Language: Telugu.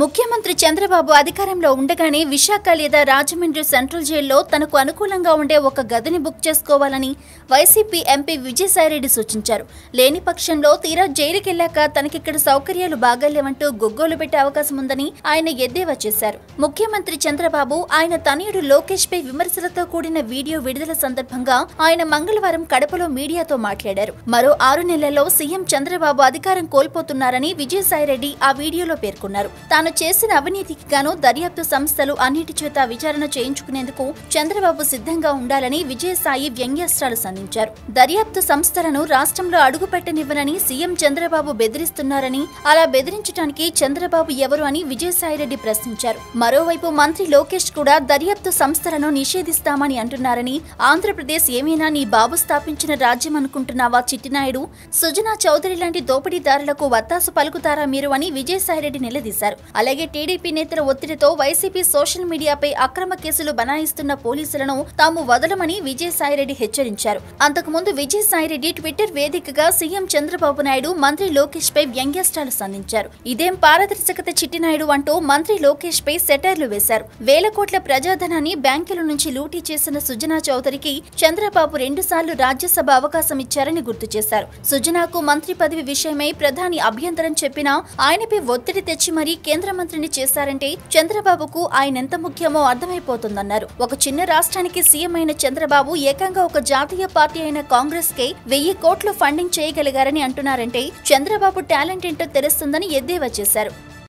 ముఖ్యమంత్రి చంద్రబాబు అధికారంలో ఉండగానే విశాఖ లేదా రాజమండ్రి సెంట్రల్ జైల్లో తనకు అనుకూలంగా ఉండే ఒక గదిని బుక్ చేసుకోవాలని వైసీపీ ఎంపీ విజయసాయిరెడ్డి సూచించారు. లేని పక్షంలో తీరా జైలుకెళ్ళాక తనకిక్కడ సౌకర్యాలు బాగాలేవంటూ గొగ్గోలు పెట్టే అవకాశం ఉందని ఆయన ఎద్దేవా చేశారు. ముఖ్యమంత్రి చంద్రబాబు ఆయన తనయుడు లోకేష్ పై విమర్శలతో కూడిన వీడియో విడుదల సందర్భంగా ఆయన మంగళవారం కడపలో మీడియాతో మాట్లాడారు. మరో ఆరు నెలల్లో సీఎం చంద్రబాబు అధికారం కోల్పోతున్నారని విజయసాయిరెడ్డి ఆ వీడియోలో పేర్కొన్నారు. తాను చేసిన అవినీతికి గాను దర్యాప్తు సంస్థలు అన్నిటి చేత విచారణ చేయించుకునేందుకు చంద్రబాబు సిద్ధంగా ఉండాలని విజయసాయి వ్యంగ్యాస్త్రాలు సంధించారు. దర్యాప్తు సంస్థలను రాష్ట్రంలో అడుగుపెట్టనివ్వనని సీఎం చంద్రబాబు బెదిరిస్తున్నారని అలా బెదిరించడానికి చంద్రబాబు ఎవరు అని విజయసాయిరెడ్డి ప్రశ్నించారు. మరోవైపు మంత్రి లోకేష్ కూడా దర్యాప్తు సంస్థలను నిషేధిస్తామని అంటున్నారని ఆంధ్రప్రదేశ్ ఏమైనా నీ బాబు స్థాపించిన రాజ్యం అనుకుంటున్నావా చిట్టినాయుడు? సుజనా చౌదరి లాంటి దోపిడీదారులకు వత్తాసు పలుకుతారా మీరు అని విజయసాయిరెడ్డి నిలదీశారు. అలాగే టీడీపీ నేతల ఒత్తిడితో వైసీపీ సోషల్ మీడియాపై అక్రమ కేసులు బనాయిస్తున్న పోలీసులను తాము వదలమని విజయసాయిరెడ్డి హెచ్చరించారు. అంతకుముందు విజయసాయిరెడ్డి ట్విట్టర్ వేదికగా సీఎం చంద్రబాబు నాయుడు మంత్రి లోకేష్ పై వ్యంగ్యాస్త్రాలు సంధించారు. ఇదేం పారదర్శకత చిట్టినాయుడు అంటూ మంత్రి లోకేష్ పై సెటైర్లు వేశారు. వేల కోట్ల ప్రజాధనాన్ని బ్యాంకుల నుంచి లూటీ చేసిన సుజనా చౌదరికి చంద్రబాబు రెండుసార్లు రాజ్యసభ అవకాశం ఇచ్చారని గుర్తు చేశారు. సుజనాకు మంత్రి పదవి విషయమై ప్రధాని అభ్యంతరం చెప్పినా ఆయనపై ఒత్తిడి తెచ్చి మరీ కేంద్ర మంత్రిని చేశారంటే చంద్రబాబుకు ఆయన ఎంత ముఖ్యమో అర్థమైపోతుందన్నారు. ఒక చిన్న రాష్ట్రానికి సీఎం అయిన చంద్రబాబు ఏకంగా ఒక జాతీయ పార్టీ అయిన కాంగ్రెస్ కే వెయ్యి కోట్లు ఫండింగ్ చేయగలిగారని అంటున్నారంటే చంద్రబాబు టాలెంట్ ఏంటో తెలుస్తుందని ఎద్దేవా చేశారు.